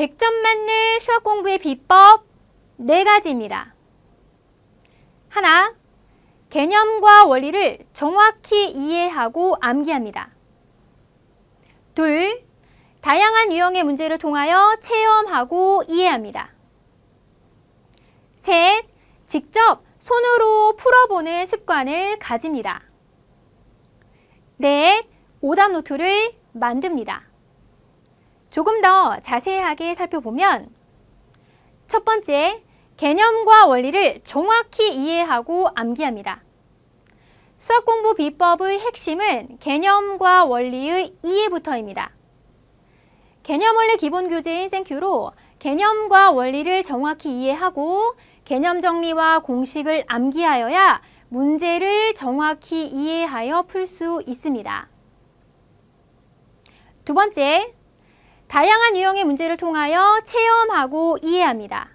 100점 맞는 수학 공부의 비법 네 가지입니다. 하나, 개념과 원리를 정확히 이해하고 암기합니다. 둘, 다양한 유형의 문제를 통하여 체험하고 이해합니다. 셋, 직접 손으로 풀어보는 습관을 가집니다. 넷, 오답 노트를 만듭니다. 조금 더 자세하게 살펴보면 첫 번째, 개념과 원리를 정확히 이해하고 암기합니다. 수학 공부 비법의 핵심은 개념과 원리의 이해부터입니다. 개념 원리 기본 교재인 생큐로 개념과 원리를 정확히 이해하고 개념 정리와 공식을 암기하여야 문제를 정확히 이해하여 풀 수 있습니다. 두 번째, 다양한 유형의 문제를 통하여 체험하고 이해합니다.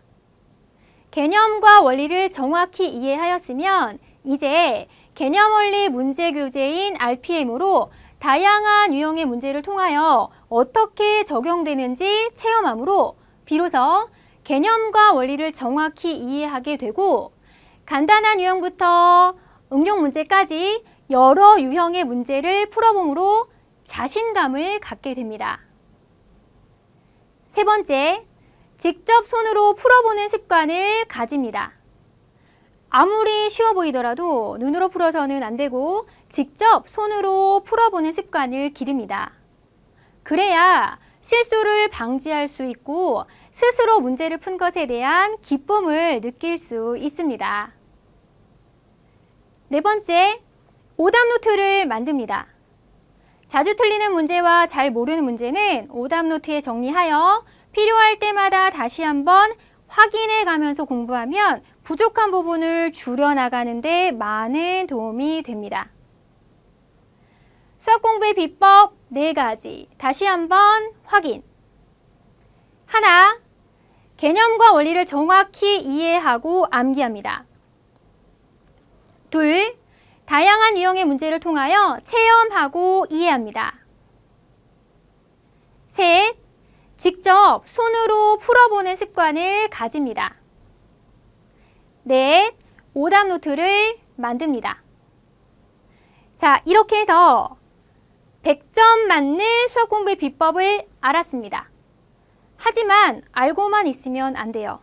개념과 원리를 정확히 이해하였으면 이제 개념 원리 문제 교재인 RPM으로 다양한 유형의 문제를 통하여 어떻게 적용되는지 체험함으로 비로소 개념과 원리를 정확히 이해하게 되고 간단한 유형부터 응용 문제까지 여러 유형의 문제를 풀어봄으로 자신감을 갖게 됩니다. 세 번째, 직접 손으로 풀어보는 습관을 가집니다. 아무리 쉬워 보이더라도 눈으로 풀어서는 안 되고 직접 손으로 풀어보는 습관을 기릅니다. 그래야 실수를 방지할 수 있고 스스로 문제를 푼 것에 대한 기쁨을 느낄 수 있습니다. 네 번째, 오답 노트를 만듭니다. 자주 틀리는 문제와 잘 모르는 문제는 오답 노트에 정리하여 필요할 때마다 다시 한번 확인해 가면서 공부하면 부족한 부분을 줄여나가는 데 많은 도움이 됩니다. 수학 공부의 비법 네가지 다시 한번 확인. 하나, 개념과 원리를 정확히 이해하고 암기합니다. 둘, 다양한 유형의 문제를 통하여 체험하고 이해합니다. 셋, 직접 손으로 풀어보는 습관을 가집니다. 넷, 오답 노트를 만듭니다. 자, 이렇게 해서 100점 맞는 수학 공부의 비법을 알았습니다. 하지만 알고만 있으면 안 돼요.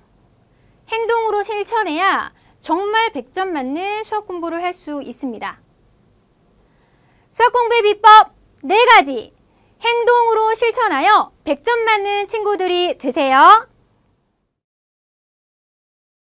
행동으로 실천해야 정말 100점 맞는 수학 공부를 할 수 있습니다. 수학 공부의 비법 4가지 행동으로 실천하여 100점 맞는 친구들이 되세요.